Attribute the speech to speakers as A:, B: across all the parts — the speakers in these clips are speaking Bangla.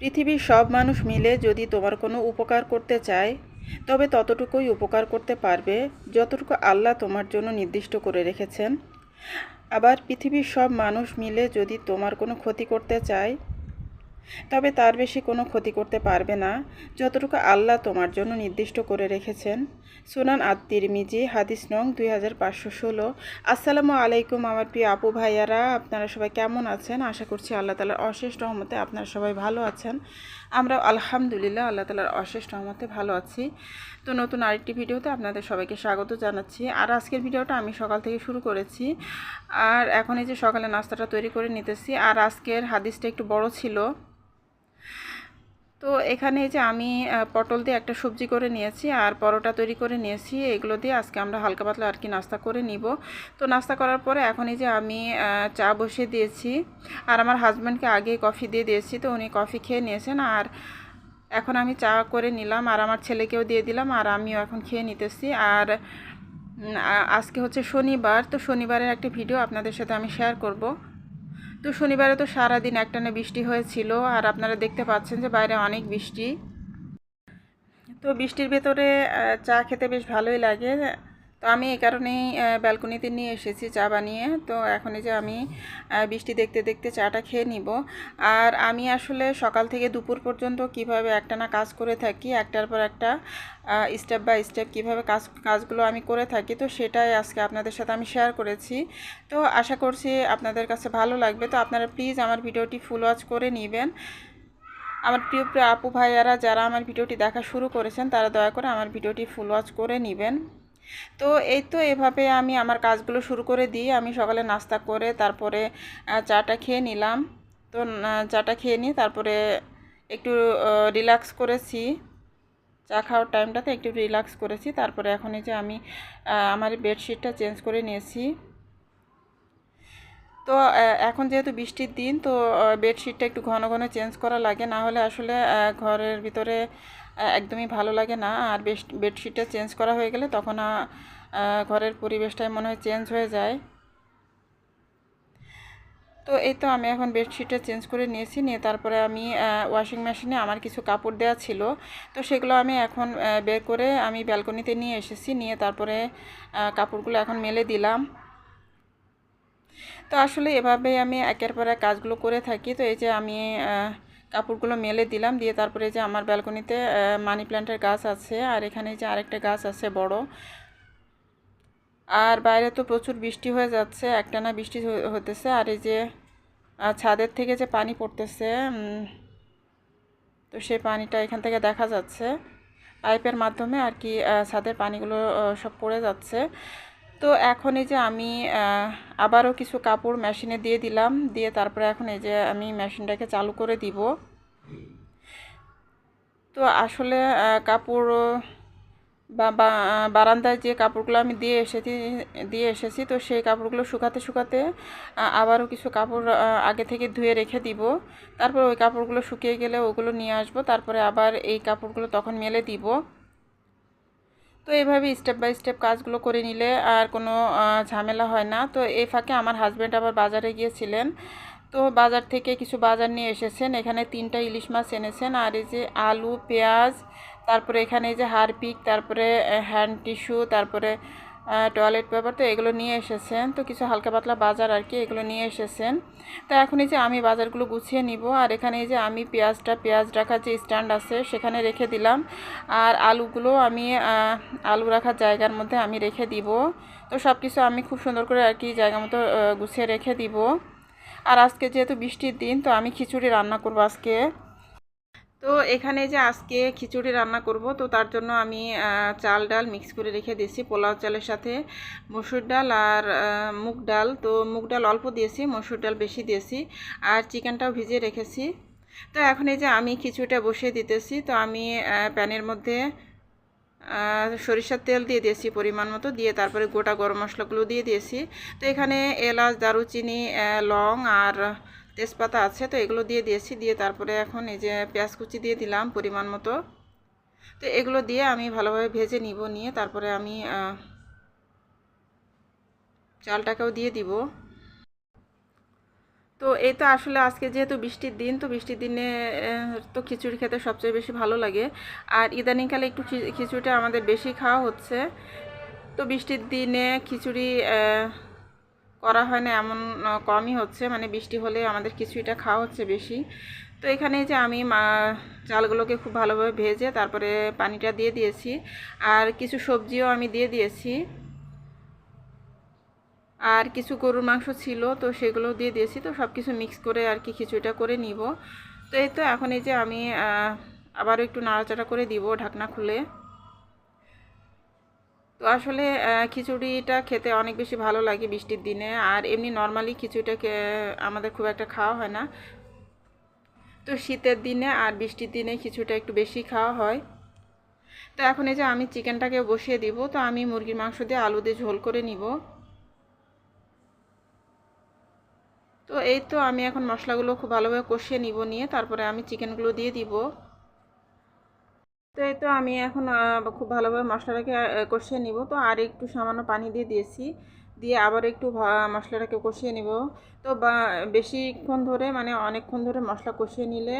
A: পৃথিবীর সব মানুষ মিলে যদি তোমার কোনো উপকার করতে চায়, তবে ততটুকুই উপকার করতে পারবে যতটুকু আল্লাহ তোমার জন্য নির্দিষ্ট করে রেখেছেন। আবার পৃথিবীর সব মানুষ মিলে যদি তোমার কোনো ক্ষতি করতে চায় তবে তার বেশি কোনো ক্ষতি করতে পারবে না। যতটুকু আল্লাহ তোমার জন্য নির্দিষ্ট করে রেখেছেন। সুনান আত মিজি হাদিস নং দুই হাজার পাঁচশো ষোলো। আসসালামু আলাইকুম আমার প্রিয় আপু ভাইয়ারা, আপনারা সবাই কেমন আছেন? আশা করছি আল্লাহ তালার অশেষ রহমতে আপনারা সবাই ভালো আছেন। আমরা আলহামদুলিল্লাহ আল্লাহ তালার অশেষ রহমতে ভালো আছি। তো নতুন আরেকটি ভিডিওতে আপনাদের সবাইকে স্বাগত জানাচ্ছি। আর আজকের ভিডিওটা আমি সকাল থেকে শুরু করেছি। আর এখন এই যে সকালে নাস্তাটা তৈরি করে নিতেছি, আর আজকের হাদিসটা একটু বড় ছিল। তো এখানে যে আমি পটল দিয়ে একটা সবজি করে নিয়েছি আর পরোটা তৈরি করে নিয়েছি। এগুলো দিয়ে আজকে আমরা হালকা পাতলা আর কি নাস্তা করে নিব। তো নাস্তা করার পরে এখন এই যে আমি চা বসিয়ে দিয়েছি আর আমার হাজব্যান্ডকে আগে কফি দিয়ে দিয়েছি। তো উনি কফি খেয়ে নিয়েছেন আর এখন আমি চা করে নিলাম আর আমার ছেলেকেও দিয়ে দিলাম আর আমিও এখন খেয়ে নিতেছি। আর আজকে হচ্ছে শনিবার। তো শনিবারের একটা ভিডিও আপনাদের সাথে আমি শেয়ার করব। তো শনিবারে তো সারাদিন একটানা বৃষ্টি হয়েছিল আর আপনারা দেখতে পাচ্ছেন যে বাইরে অনেক বৃষ্টি। তো বৃষ্টির ভেতরে চা খেতে বেশ ভালোই লাগে। তো আমি এই কারণেই ব্যালকনিতে নিয়ে এসেছি চা বানিয়ে। তো এখন যে আমি বৃষ্টি দেখতে দেখতে চাটা খেয়ে নিব। আর আমি আসলে সকাল থেকে দুপুর পর্যন্ত কীভাবে একটানা কাজ করে থাকি, একটার পর একটা স্টেপ বাই স্টেপ কীভাবে কাজ, কাজগুলো আমি করে থাকি, তো সেটাই আজকে আপনাদের সাথে আমি শেয়ার করেছি। তো আশা করছি আপনাদের কাছে ভালো লাগবে। তো আপনারা প্লিজ আমার ভিডিওটি ফুল ওয়াচ করে নেবেন। আমার প্রিয় প্রিয় আপু ভাইয়ারা, যারা আমার ভিডিওটি দেখা শুরু করেছেন, তারা দয়া করে আমার ভিডিওটি ফুল ওয়াচ করে নেবেন। তো এই তো এভাবে আমি আমার কাজগুলো শুরু করে দিই। আমি সকালে নাস্তা করে তারপরে চাটা খেয়ে নিলাম। তো চাটা খেয়ে নিই তারপরে একটু রিল্যাক্স করেছি। চা খাওয়ার টাইমটাতে একটু রিল্যাক্স করেছি। তারপরে এখন এই যে আমি আমার বেডশিটটা চেঞ্জ করে নিয়েছি। তো এখন যেহেতু বৃষ্টির দিন, তো বেডশিটটা একটু ঘন ঘন চেঞ্জ করা লাগে। না হলে আসলে ঘরের ভিতরে একদমই ভালো লাগে না। আর বেডশিটটা চেঞ্জ করা হয়ে গেলে তখন ঘরের পরিবেশটাই মনে হয় চেঞ্জ হয়ে যায়। তো, এই তো আমি এখন বেডশিটটা চেঞ্জ করে নিয়েছি। নিয়ে তারপরে আমি ওয়াশিং মেশিনে আমার কিছু কাপড় দেওয়া ছিল। তো, সেগুলো আমি এখন বের করে আমি ব্যালকনিতে নিয়ে এসেছি। নিয়ে তারপরে কাপড়গুলো এখন মেলে দিলাম। তো আসলে এভাবেই আমি একের পর এক কাজগুলো করে থাকি। তো এই যে আমি কাপড়গুলো মেলে দিলাম, দিয়ে তারপরে যে আমার ব্যালকনিতে মানি প্ল্যান্টের গাছ আছে, আর এখানে যে আরেকটা গাছ আছে বড়। আর বাইরে তো প্রচুর বৃষ্টি হয়ে যাচ্ছে, একটানা বৃষ্টি হতেছে, আর এই যে ছাদের থেকে যে পানি পড়তেছে তো সেই পানিটা এখান থেকে দেখা যাচ্ছে। পাইপের মাধ্যমে আর কি ছাদের পানিগুলো সব পড়ে যাচ্ছে। তো এখন এই যে আমি আবারও কিছু কাপড় মেশিনে দিয়ে দিলাম, দিয়ে তারপরে এখন এই যে আমি মেশিনটাকে চালু করে দিব। তো আসলে কাপড়, বা বারান্দায় যে কাপড়গুলো আমি দিয়ে এসেছি দিয়ে এসেছি, তো সেই কাপড়গুলো শুকাতে শুকাতে আবারও কিছু কাপড় আগে থেকে ধুয়ে রেখে দিব। তারপর ওই কাপড়গুলো শুকিয়ে গেলে ওগুলো নিয়ে আসব, তারপরে আবার এই কাপড়গুলো তখন মেলে দিব। তো এইভাবে স্টেপ বাই স্টেপ কাজগুলো করে নিলে আর কোনো ঝামেলা হয় না। তো এ ফাঁকে আমার হাজব্যান্ড আবার বাজারে গিয়েছিলেন। তো বাজার থেকে কিছু বাজার নিয়ে এসেছেন। এখানে তিনটা ইলিশ মাছ এনেছেন। আর এই যে আলু, পেঁয়াজ, তারপরে এখানে এই যে হারপিক, তারপরে হ্যান্ড টিস্যু তারপরে টয়লেট পেপার তো এগুলো নিয়ে এসেছেন। তো কিছু হালকা পাতলা বাজার আর কি এগুলো নিয়ে এসেছেন। তো এখন এই যে আমি বাজারগুলো গুছিয়ে নিব, আর এখানে এই যে আমি পেঁয়াজটা, পেঁয়াজ রাখার যে স্ট্যান্ড আছে সেখানে রেখে দিলাম। আর আলুগুলো আমি আলু রাখার জায়গার মধ্যে আমি রেখে দিব। তো সব কিছু আমি খুব সুন্দর করে আর কি জায়গা মতো গুছিয়ে রেখে দিব। আর আজকে যেহেতু বৃষ্টির দিন, তো আমি খিচুড়ি রান্না করব আজকে। তো এখানে যে আজকে খিচুড়ি রান্না করব, তো তার জন্য আমি চাল ডাল মিক্স করে রেখে দিয়েছি, পোলাও চালের সাথে মসুর ডাল আর মুগ ডাল। তো মুগ ডাল অল্প দিয়েছি, মসুর ডাল বেশি দিয়েছি আর চিকেনটাও ভিজিয়ে রেখেছি। তো এখন এই যে আমি খিচুড়িটা বসিয়ে দিতেছি, তো আমি প্যানের মধ্যে সরিষার তেল দিয়ে দিয়েছি পরিমাণ মতো, দিয়ে তারপরে গোটা গরম মশলাগুলো দিয়ে দিয়েছি। তো এখানে এলাচ, দারুচিনি লং আর তেজপাতা আছে তো এগুলো দিয়ে দিয়েছি, দিয়ে তারপরে এখন এই যে পেঁয়াজ কুচি দিয়ে দিলাম পরিমাণ মতো। তো এগুলো দিয়ে আমি ভালোভাবে ভেজে নিব, নিয়ে তারপরে আমি চালটাকেও দিয়ে দিব। তো এই তো আসলে আজকে যেহেতু বৃষ্টির দিন, তো বৃষ্টির দিনে তো খিচুড়ি খেতে সবচেয়ে বেশি ভালো লাগে। আর ইদানিংকালে একটু খিচুড়িটা আমাদের বেশি খাওয়া হচ্ছে। তো বৃষ্টির দিনে খিচুড়ি করা হয় না, এমন কমই হচ্ছে। মানে বৃষ্টি হলে আমাদের খিচুড়িটা খাওয়া হচ্ছে বেশি। তো এখানে যে আমি চালগুলোকে খুব ভালোভাবে ভেজে তারপরে পানিটা দিয়ে দিয়েছি। আর কিছু সবজিও আমি দিয়ে দিয়েছি। আর কিছু গরুর মাংস ছিল, তো সেগুলো দিয়ে দিয়েছি। তো সব কিছু মিক্স করে আর কি খিচুড়িটা করে নিব। তো এই তো, এখন এই যে আমি আবারও একটু নাড়াচাড়া করে দিব ঢাকনা খুলে। তো আসলে খিচুড়িটা খেতে অনেক বেশি ভালো লাগে বৃষ্টির দিনে। আর এমনি নর্মালি খিচুড়িটা আমাদের খুব একটা খাওয়া হয় না। তো শীতের দিনে আর বৃষ্টির দিনে খিচুড়িটা একটু বেশি খাওয়া হয়। তো এখন এই যে আমি চিকেনটাকে বসিয়ে দিব। তো আমি মুরগির মাংস দিয়ে আলু দিয়ে ঝোল করে নিব। তো এই তো আমি এখন মশলাগুলো খুব ভালোভাবে কষিয়ে নিব নিয়ে, তারপরে আমি চিকেনগুলো দিয়ে দিব। তো এই তো আমি এখন খুব ভালোভাবে মশলাটাকে কষিয়ে নিব। তো আর একটু সামান্য পানি দিয়ে দিয়েছি। দিয়ে আবার একটু মশলাটাকে কষিয়ে নিব। তো বেশিক্ষণ ধরে মানে অনেকক্ষণ ধরে মশলা কষিয়ে নিলে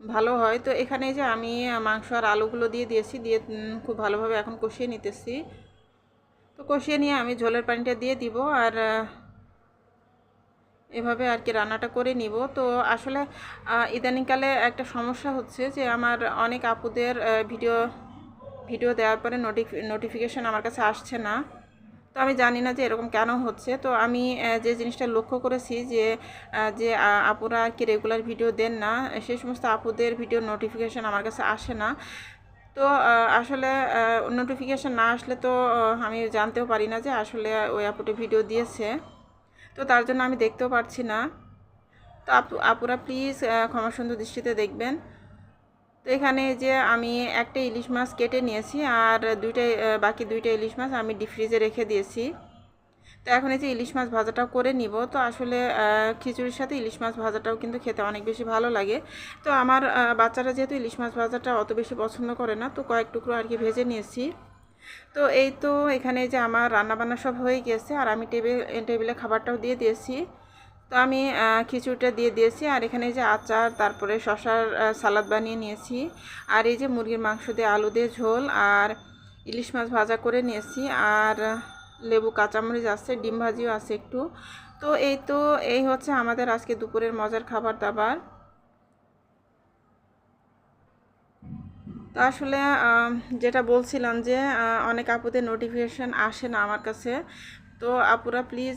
A: ভালো হয়। তো এখানে যে আমি মাংস আর আলুগুলো দিয়ে দিয়েছি, দিয়ে খুব ভালোভাবে এখন কষিয়ে নিতেছি। তো কষিয়ে নিয়ে আমি ঝোলের পানিটা দিয়ে দিব। আর এভাবে আর কি রান্নাটা করে নিব। তো আসলে ইদানিংকালে একটা সমস্যা হচ্ছে যে আমার অনেক আপুদের ভিডিও ভিডিও দেওয়ার পরে নোটিফি, নোটিফিকেশান আমার কাছে আসছে না। তো আমি জানি না যে এরকম কেন হচ্ছে। তো আমি যে জিনিসটা লক্ষ্য করেছি যে যে আপুরা আর কি রেগুলার ভিডিও দেন না সেই সমস্ত আপুদের ভিডিও নোটিফিকেশান আমার কাছে আসে না। তো আসলে নোটিফিকেশান না আসলে তো আমি জানতেও পারি না যে আসলে ওই আপুটি ভিডিও দিয়েছে। তো তার জন্য আমি দেখতেও পারছি না। তো আপু, আপুরা প্লিজ ক্ষমা সুন্দর দৃষ্টিতে দেখবেন। তো এখানে যে আমি একটা ইলিশ মাছ কেটে নিয়েছি আর দুইটা বাকি দুইটা ইলিশ মাছ আমি ডিপ ফ্রিজে রেখে দিয়েছি। তো এখন এই যে ইলিশ মাছ ভাজাটাও করে নিব। তো আসলে খিচুড়ির সাথে ইলিশ মাছ ভাজাটাও কিন্তু খেতে অনেক বেশি ভালো লাগে। তো আমার বাচ্চারা যেহেতু ইলিশ মাছ ভাজাটা অত বেশি পছন্দ করে না, তো কয়েক টুকরো আর কি ভেজে নিয়েছি। তো এই তো এখানে যে আমার রান্নাবান্না সব হয়ে গেছে, আর আমি টেবিল, টেবিলে খাবারটাও দিয়ে দিয়েছি। তো আমি খিচুড়িটা দিয়ে দিয়েছি, আর এখানে যে আচার, তারপরে শশার সালাদ বানিয়ে নিয়েছি। আর এই যে মুরগির মাংস দিয়ে আলু দিয়ে ঝোল, আর ইলিশ মাছ ভাজা করে নিয়েছি, আর লেবু কাঁচামরিচ আছে, ডিম ভাজিও আছে একটু। তো এই তো, এই হচ্ছে আমাদের আজকে দুপুরের মজার খাবার দাবার। তো আসলে যেটা বলছিলাম যে অনেক আপুদের নোটিফিকেশান আসে না আমার কাছে। তো আপুরা প্লিজ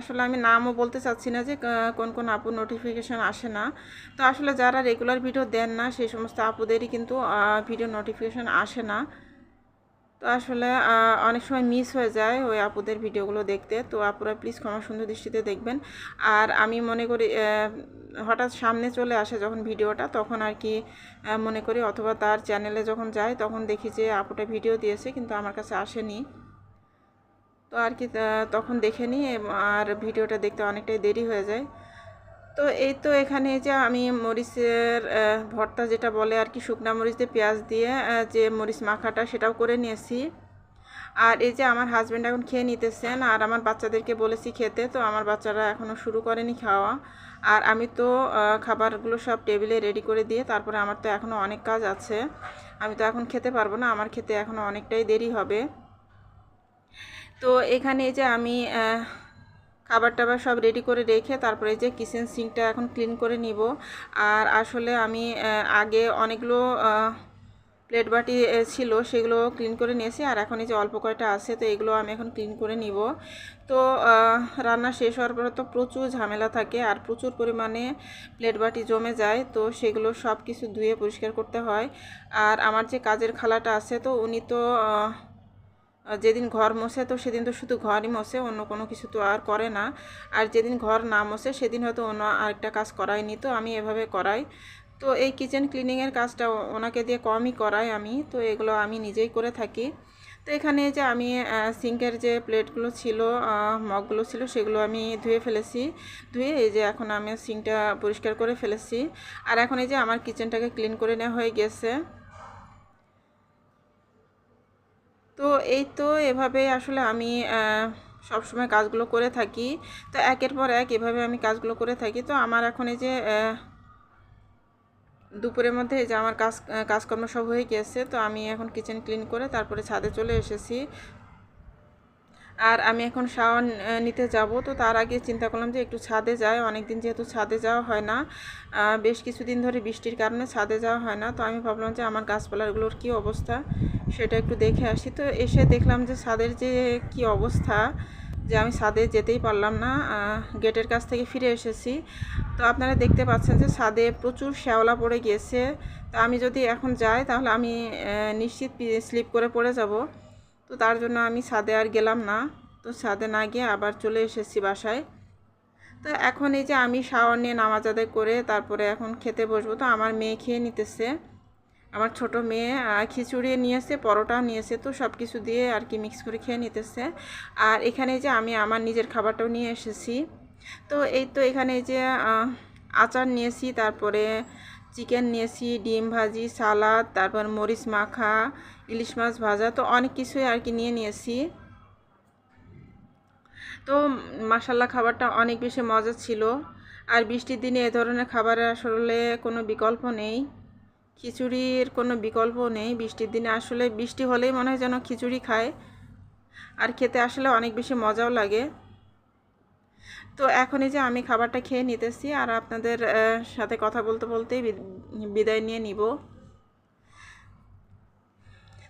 A: আসলে আমি নামও বলতে চাচ্ছি না যে কোন কোন আপু নোটিফিকেশান আসে না। তো আসলে যারা রেগুলার ভিডিও দেন না, সেই সমস্ত আপুদেরই কিন্তু ভিডিও নোটিফিকেশান আসে না। তো আসলে অনেক সময় মিস হয়ে যায় ওই আপুদের ভিডিওগুলো দেখতে। তো আপুরা প্লিজ ক্ষমা সুন্দর দৃষ্টিতে দেখবেন। আর আমি মনে করি হঠাৎ সামনে চলে আসে যখন ভিডিওটা, তখন আর কি মনে করি অথবা তার চ্যানেলে যখন যাই, তখন দেখি যে আপুটা ভিডিও দিয়েছে, কিন্তু আমার কাছে আসেনি। তো আর কি তখন দেখে নিই আর ভিডিওটা দেখতে অনেকটাই দেরি হয়ে যায়। তো এই তো এখানে যে আমি মরিচের ভর্তা যেটা বলে আর কি, শুকনা মরিচ দিয়ে পেঁয়াজ দিয়ে যে মরিচ মাখাটা সেটাও করে নিয়েছি। আর এই যে আমার হাজব্যান্ড এখন খেয়ে নিতেছেন, আর আমার বাচ্চাদেরকে বলেছি খেতে, তো আমার বাচ্চারা এখনও শুরু করেনি খাওয়া। আর আমি তো খাবারগুলো সব টেবিলে রেডি করে দিয়ে তারপরে আমার তো এখনও অনেক কাজ আছে। আমি তো এখন খেতে পারব না, আমার খেতে এখনও অনেকটাই দেরি হবে। তো এখানে যে আমি খাবার টাবার সব রেডি করে রেখে তারপরে যে কিচেন সিঙ্কটা এখন ক্লিন করে নিব। আর আসলে আমি আগে অনেকগুলো প্লেট বাটি ছিল সেগুলো ক্লিন করে নিয়েছি। আর এখন এই যে অল্প কয়টা আছে তো এগুলো আমি এখন ক্লিন করে নিব। তো রান্না শেষ হওয়ার পরে তো প্রচুর ঝামেলা থাকে আর প্রচুর পরিমাণে প্লেট বাটি জমে যায়। তো সেগুলো সব কিছু ধুয়ে পরিষ্কার করতে হয়। আর আমার যে কাজের খালাটা আছে তো উনি তো যেদিন ঘর মোছে তো সেদিন তো শুধু ঘরই মোছে, অন্য কোনো কিছু তো আর করে না। আর যেদিন ঘর না মোছে সেদিন হয়তো অন্য আরেকটা কাজ করায়নি, তো আমি এভাবে করাই। তো এই কিচেন ক্লিনিংয়ের কাজটা ওনাকে দিয়ে কমই করাই আমি, তো এগুলো আমি নিজেই করে থাকি। তো এখানে যে আমি সিঙ্কের যে প্লেটগুলো ছিল মগগুলো ছিল সেগুলো আমি ধুয়ে ফেলেছি। ধুয়ে এই যে এখন আমি সিঙ্কটা পরিষ্কার করে ফেলেছি। আর এখন এই যে আমার কিচেনটাকে ক্লিন করে নেওয়া হয়ে গেছে। তো এই তো এভাবে আসলে আমি সব সবসময় কাজগুলো করে থাকি। তো একের পর এক এভাবে আমি কাজগুলো করে থাকি। তো আমার এখন এই যে দুপুরের মধ্যে যে আমার কাজ কাজকর্ম সব হয়ে গিয়েছে, তো আমি এখন কিচেন ক্লিন করে তারপরে ছাদে চলে এসেছি। আর আমি এখন শাওয়ার নিতে যাব। তো তার আগে চিন্তা করলাম যে একটু ছাদে যাই। অনেক দিন যেহেতু ছাদে যাওয়া হয় না বেশ কিছুদিন ধরে বৃষ্টির কারণে ছাদে যাওয়া হয় না। তো আমি ভাবলাম যে আমার গাছপালাগুলোর কী অবস্থা সেটা একটু দেখে আসি। তো এসে দেখলাম যে ছাদের যে কি অবস্থা, যে আমি ছাদে যেতেই পারলাম না গেটের কাছ থেকে ফিরে এসেছি। তো আপনারা দেখতে পাচ্ছেন যে ছাদে প্রচুর শ্যাওলা পড়ে গিয়েছে। তো আমি যদি এখন যাই তাহলে আমি নিশ্চিত স্লিপ করে পড়ে যাব। তো তার জন্য আমি ছাদে আর গেলাম না। তো ছাদে না গিয়ে আবার চলে এসেছি বাসায়। তো এখন এই যে আমি শাওয়ার নিয়ে নামাজ আদায় করে তারপরে এখন খেতে বসবো। তো আমার মেয়ে খেয়ে নিতেছে। আমার ছোট মেয়ে খিচুড়ি নিয়েছে পরোটা নিয়েছে, তো সব কিছু দিয়ে আর কি মিক্স করে খেয়ে নিতেছে। আর এখানে যে আমি আমার নিজের খাবারটাও নিয়ে এসেছি। তো এই তো এখানে যে আচার নিয়েছি, তারপরে চিকেন নিয়েছি, ডিম ভাজি, সালাদ, তারপর মরিচ মাখা, ইলিশ মাছ ভাজা, তো অনেক কিছুই আর কি নিয়ে নিয়েছি। তো মাসাল্লাহ খাবারটা অনেক বেশি মজা ছিল। আর বৃষ্টির দিনে এ ধরনের খাবারের আসলে কোনো বিকল্প নেই। খিচুড়ির কোনো বিকল্প নেই। বৃষ্টির দিনে আসলে বৃষ্টি হলেই মনে হয় যেন খিচুড়ি খায়। আর খেতে আসলে অনেক বেশি মজাও লাগে। তো এখন এই যে আমি খাবারটা খেয়ে নিতেছি আর আপনাদের সাথে কথা বলতে বলতেই বিদ- বিদায় নিয়ে নিব।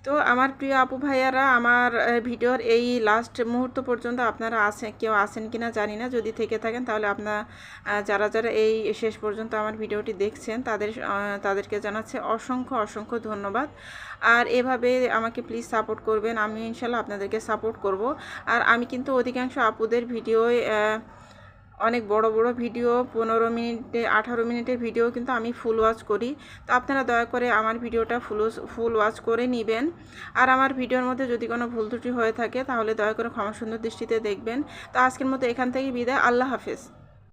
A: তো আমার প্রিয় আপু ভাইয়ারা, আমার ভিডিওর এই লাস্ট মুহূর্ত পর্যন্ত আপনারা আসেন কেউ আছেন কিনা জানি না। যদি থেকে থাকেন তাহলে আপনার যারা যারা এই শেষ পর্যন্ত আমার ভিডিওটি দেখছেন, তাদের তাদেরকে জানাচ্ছে অসংখ্য অসংখ্য ধন্যবাদ। আর এভাবে আমাকে প্লিজ সাপোর্ট করবেন আমি ইনশাল্লাহ আপনাদেরকে সাপোর্ট করব। আর আমি কিন্তু অধিকাংশ আপুদের ভিডিওয় অনেক বড় বড় ভিডিও, পনেরো মিনিটে, আঠারো মিনিটের ভিডিও কিন্তু আমি ফুল ওয়াচ করি। তো আপনারা দয়া করে আমার ভিডিওটা ফুল ফুল ওয়াচ করে নেবেন। আর আমার ভিডিওর মধ্যে যদি কোনো ভুল ত্রুটি হয়ে থাকে, তাহলে দয়া করে ক্ষমা সুন্দর দৃষ্টিতে দেখবেন। তো আজকের মতো এখান থেকে বিদায়। আল্লাহ হাফেজ।